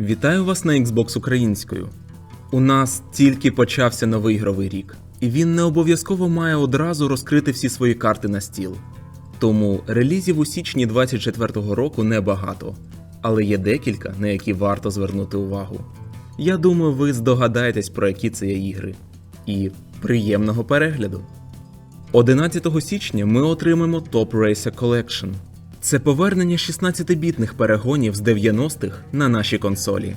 Вітаю вас на Xbox українською. У нас тільки почався новий ігровий рік, і він не обов'язково має одразу розкрити всі свої карти на стіл. Тому релізів у січні 24-го року небагато, але є декілька, на які варто звернути увагу. Я думаю, ви здогадаєтесь, про які це є ігри. І приємного перегляду! 11 січня ми отримаємо Top Racer Collection. Це повернення 16-бітних перегонів з 90-х на наші консолі.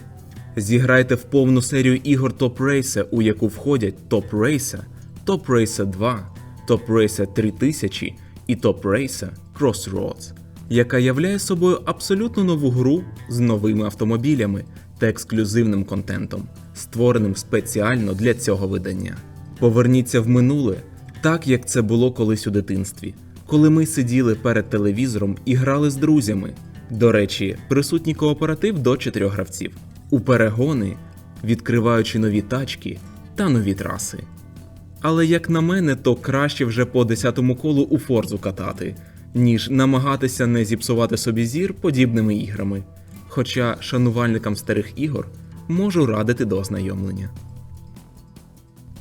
Зіграйте в повну серію ігор Top Racer, у яку входять Top Racer, Top Racer 2, Top Racer 3000 і Top Racer Crossroads, яка являє собою абсолютно нову гру з новими автомобілями та ексклюзивним контентом, створеним спеціально для цього видання. Поверніться в минуле, так як це було колись у дитинстві, коли ми сиділи перед телевізором і грали з друзями. До речі, присутній кооператив до чотирьох гравців, у перегони, відкриваючи нові тачки та нові траси. Але як на мене, то краще вже по 10-му колу у форзу катати, ніж намагатися не зіпсувати собі зір подібними іграми. Хоча шанувальникам старих ігор можу радити до ознайомлення.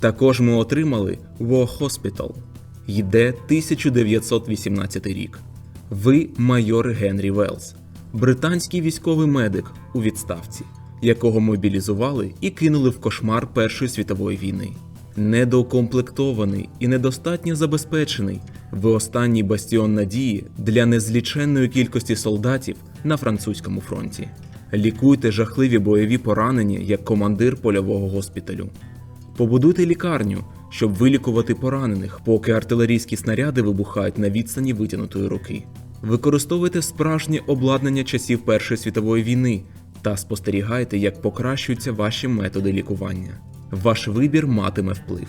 Також ми отримали War Hospital. Йде 1918 рік. Ви майор Генрі Велс, британський військовий медик у відставці, якого мобілізували і кинули в кошмар Першої світової війни. Недоукомплектований і недостатньо забезпечений, ви останній бастіон надії для незліченної кількості солдатів на французькому фронті. Лікуйте жахливі бойові поранення як командир польового госпіталю. Побудуйте лікарню, щоб вилікувати поранених, поки артилерійські снаряди вибухають на відстані витягнутої руки. Використовуйте справжнє обладнання часів Першої світової війни та спостерігайте, як покращуються ваші методи лікування. Ваш вибір матиме вплив.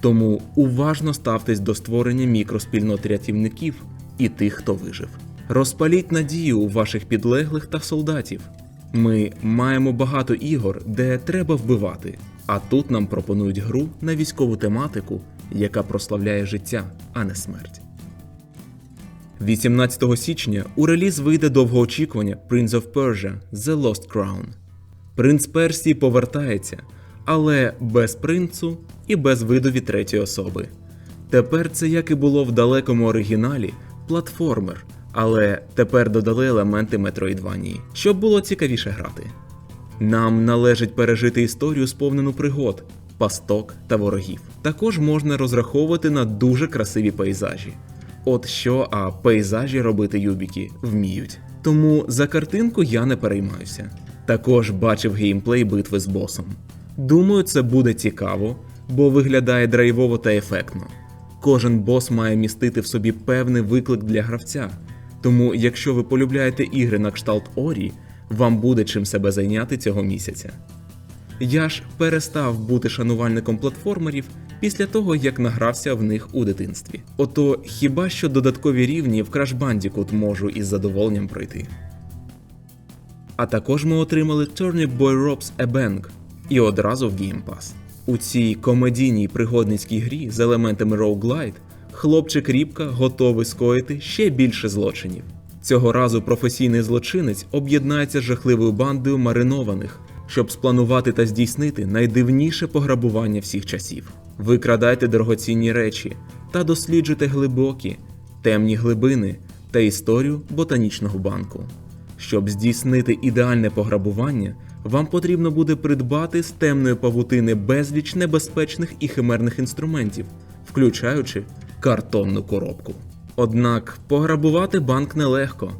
Тому уважно ставтесь до створення мікроспільнот рятівників і тих, хто вижив. Розпаліть надію у ваших підлеглих та солдатів. Ми маємо багато ігор, де треба вбивати, а тут нам пропонують гру на військову тематику, яка прославляє життя, а не смерть. 18 січня у реліз вийде довгоочікування Prince of Persia The Lost Crown. Принц Персії повертається, але без принцу і без виду від третьої особи. Тепер це, як і було в далекому оригіналі, платформер, але тепер додали елементи Метроїдванії, щоб було цікавіше грати. Нам належить пережити історію, сповнену пригод, пасток та ворогів. Також можна розраховувати на дуже красиві пейзажі. От що, а пейзажі робити юбіки вміють. Тому за картинку я не переймаюся. Також бачив геймплей битви з босом. Думаю, це буде цікаво, бо виглядає драйвово та ефектно. Кожен бос має містити в собі певний виклик для гравця. Тому, якщо ви полюбляєте ігри на кшталт Орі, вам буде чим себе зайняти цього місяця. Я ж перестав бути шанувальником платформерів після того, як награвся в них у дитинстві. Ото хіба що додаткові рівні в Crash Bandicoot можу із задоволенням пройти. А також ми отримали Turnip Boy Rob's A Bang і одразу в Game Pass. У цій комедійній пригодницькій грі з елементами роуглайт хлопчик Рібка готовий скоїти ще більше злочинів. Цього разу професійний злочинець об'єднається з жахливою бандою маринованих, щоб спланувати та здійснити найдивніше пограбування всіх часів. Викрадайте дорогоцінні речі та досліджуйте глибокі, темні глибини та історію ботанічного банку. Щоб здійснити ідеальне пограбування, вам потрібно буде придбати з темної павутини безліч небезпечних і химерних інструментів, включаючи картонну коробку. Однак пограбувати банк нелегко,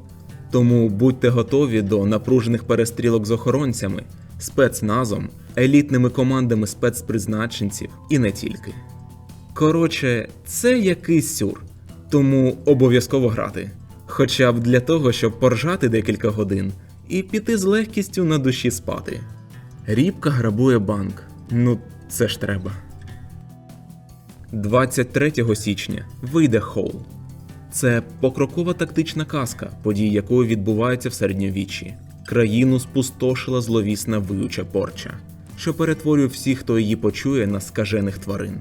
тому будьте готові до напружених перестрілок з охоронцями, спецназом, елітними командами спецпризначенців і не тільки. Коротше, це якийсь сюр, тому обов'язково грати. Хоча б для того, щоб поржати декілька годин і піти з легкістю на душі спати. Рібка грабує банк. Ну, це ж треба. 23 січня вийде Хоул. Це покрокова тактична казка, події якої відбуваються в середньовіччі. Країну спустошила зловісна виюча порча, що перетворює всіх, хто її почує, на скажених тварин.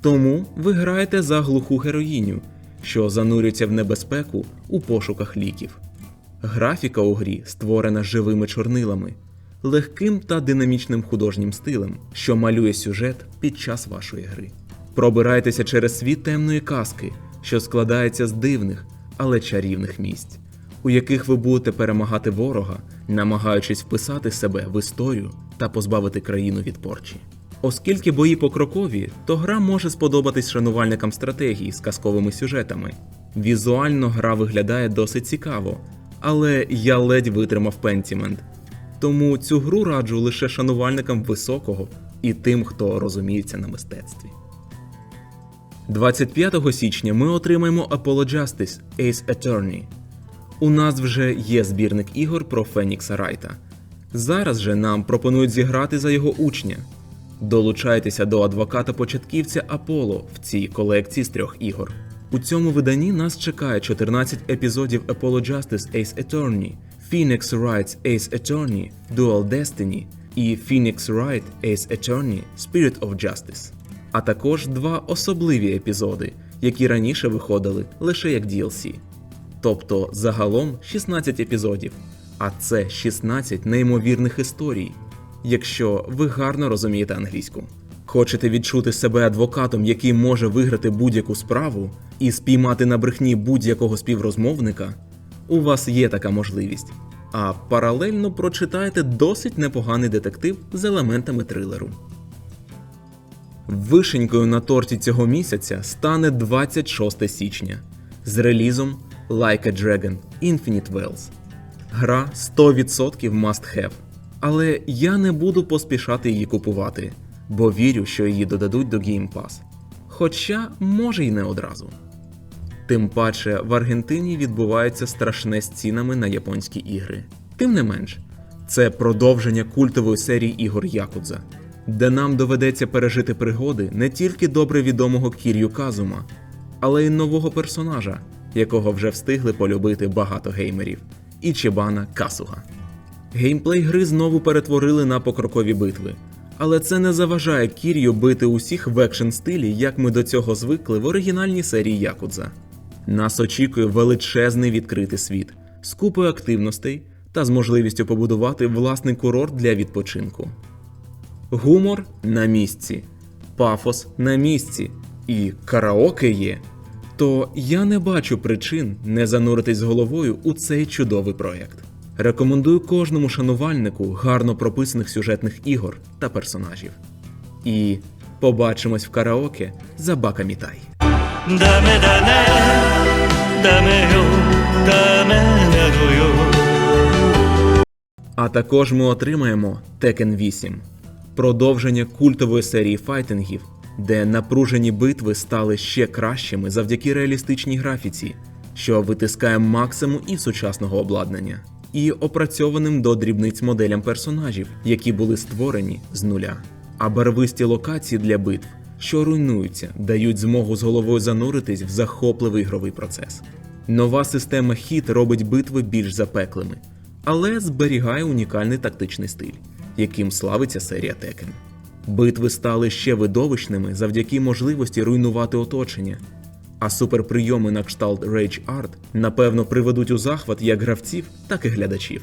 Тому ви граєте за глуху героїню, що занурюється в небезпеку у пошуках ліків. Графіка у грі створена живими чорнилами. легким та динамічним художнім стилем, що малює сюжет під час вашої гри. Пробирайтеся через світ темної казки, що складається з дивних, але чарівних місць, у яких ви будете перемагати ворога, намагаючись вписати себе в історію та позбавити країну від порчі. Оскільки бої покрокові, то гра може сподобатись шанувальникам стратегії з казковими сюжетами. Візуально гра виглядає досить цікаво, але я ледь витримав пентімент. Тому цю гру раджу лише шанувальникам високого і тим, хто розуміється на мистецтві. 25 січня ми отримаємо Apollo Justice Ace Attorney. У нас вже є збірник ігор про Фенікса Райта. Зараз же нам пропонують зіграти за його учня. Долучайтеся до адвоката початківця Аполло в цій колекції з трьох ігор. У цьому виданні нас чекає 14 епізодів Apollo Justice Ace Attorney, Phoenix Wright's Ace Attorney Dual Destiny і Phoenix Wright Ace Attorney Spirit of Justice, а також два особливі епізоди, які раніше виходили лише як DLC. Тобто загалом 16 епізодів, а це 16 неймовірних історій, якщо ви гарно розумієте англійську. Хочете відчути себе адвокатом, який може виграти будь-яку справу і спіймати на брехні будь-якого співрозмовника? У вас є така можливість. А паралельно прочитайте досить непоганий детектив з елементами трилеру. Вишенькою на торті цього місяця стане 26 січня з релізом Like a Dragon Infinite Wells. Гра 100% must have. Але я не буду поспішати її купувати, бо вірю, що її додадуть до Game Pass. Хоча, може й не одразу. Тим паче в Аргентині відбувається страшне з цінами на японські ігри. Тим не менш, це продовження культової серії ігор Якудза, де нам доведеться пережити пригоди не тільки добре відомого Кір'ю Казума, але й нового персонажа, якого вже встигли полюбити багато геймерів Ічібана Касуга. Геймплей гри знову перетворили на покрокові битви, але це не заважає Кір'ю бити усіх в екшн стилі, як ми до цього звикли в оригінальній серії Якудза. Нас очікує величезний відкритий світ з купою активностей та з можливістю побудувати власний курорт для відпочинку. Гумор на місці, пафос на місці і караоке є. То я не бачу причин не зануритись головою у цей чудовий проєкт. Рекомендую кожному шанувальнику гарно прописаних сюжетних ігор та персонажів. І побачимось в караоке за Бака Мітай. Даме дане, дамею. А також ми отримаємо Tekken 8 продовження культової серії файтингів, де напружені битви стали ще кращими завдяки реалістичній графіці, що витискає максимум і сучасного обладнання, і опрацьованим до дрібниць моделям персонажів, які були створені з нуля. А барвисті локації для битв, що руйнуються, дають змогу з головою зануритись в захопливий ігровий процес. Нова система хіт робить битви більш запеклими, але зберігає унікальний тактичний стиль, яким славиться серія Tekken. Битви стали ще видовищними завдяки можливості руйнувати оточення, а суперприйоми на кшталт Rage Art напевно приведуть у захват як гравців, так і глядачів.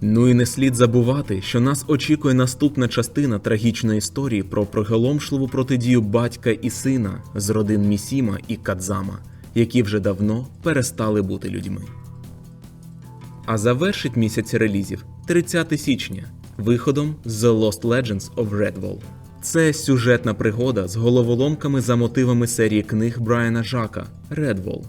Ну і не слід забувати, що нас очікує наступна частина трагічної історії про приголомшливу протидію батька і сина з родин Місіма і Кадзама, які вже давно перестали бути людьми. А завершить місяць релізів 30 січня виходом The Lost Legends of Redwall. Це сюжетна пригода з головоломками за мотивами серії книг Брайана Жака Redwall.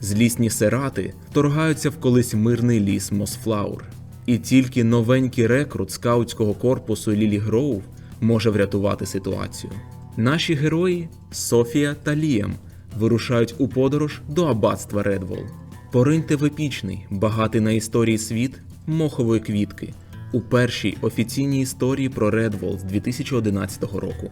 Злісні сирати вторгаються в колись мирний ліс Мосфлаур. І тільки новенький рекрут скаутського корпусу Лілі Гроув може врятувати ситуацію. Наші герої Софія та Ліам вирушають у подорож до аббатства Редвол. Пориньте в епічний, багатий на історії світ мохової квітки у першій офіційній історії про Редвол з 2011 року.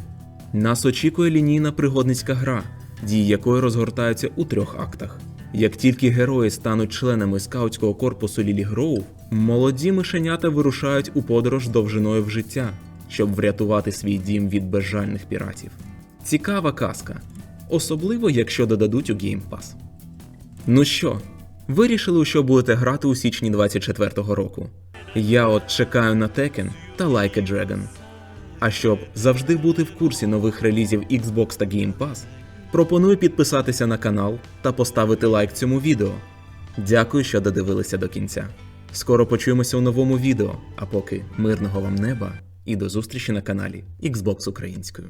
Нас очікує лінійна пригодницька гра, дії якої розгортаються у трьох актах. Як тільки герої стануть членами скаутського корпусу Лілі Гроув, молоді мишенята вирушають у подорож довжиною в життя, щоб врятувати свій дім від безжальних піратів. Цікава казка, особливо якщо додадуть у Game Pass. Ну що, вирішили, що будете грати у січні 24-го року? Я от чекаю на Tekken та Like a Dragon. А щоб завжди бути в курсі нових релізів Xbox та Game Pass, пропоную підписатися на канал та поставити лайк цьому відео. Дякую, що додивилися до кінця. Скоро почуємося у новому відео, а поки мирного вам неба і до зустрічі на каналі Xbox Українською.